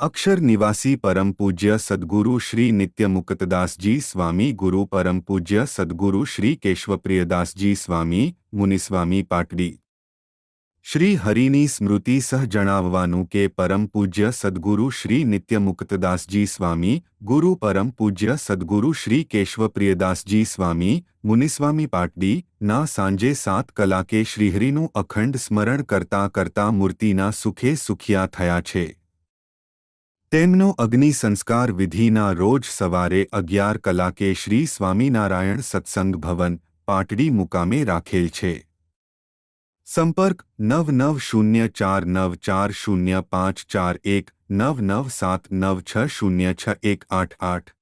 અક્ષર નિવાસી પરમ પૂજ્ય સદગુરુ શ્રી નિત્યમુક્તદાસજી સ્વામી ગુરુ પરમ પૂજ્ય સદગુરુ શ્રી કેશવપ્રિયદાસજી સ્વામી, મુનિસ્વામી પાટડી. શ્રી હરિની સ્મૃતિ સહ જણાવવાનું કે પરમ પૂજ્ય સદગુરુ શ્રી નિત્યમુક્તદાસજી સ્વામી, ગુરુ પરમ પૂજ્ય સદગુરુ શ્રી કેશવપ્રિયદાસજી સ્વામી, મુનિસ્વામી પાટડી, ના સાંજે સાત કલાકે શ્રીહરિનું અખંડ સ્મરણ કરતા કરતા મૂર્તિના સુખે સુખિયા થયા છે. તેમનો અગ્નિ સંસ્કાર વિધિના રોજ સવારે અગિયાર કલાકે શ્રી સ્વામિનારાયણ સત્સંગ ભવન, પાટડી મુકામે રાખેલ છે. સંપર્ક નવ નવ શૂન્ય ચાર નવ ચાર શૂન્ય પાંચ ચાર એક, નવ નવ સાત નવ છ શૂન્ય છ એક આઠ આઠ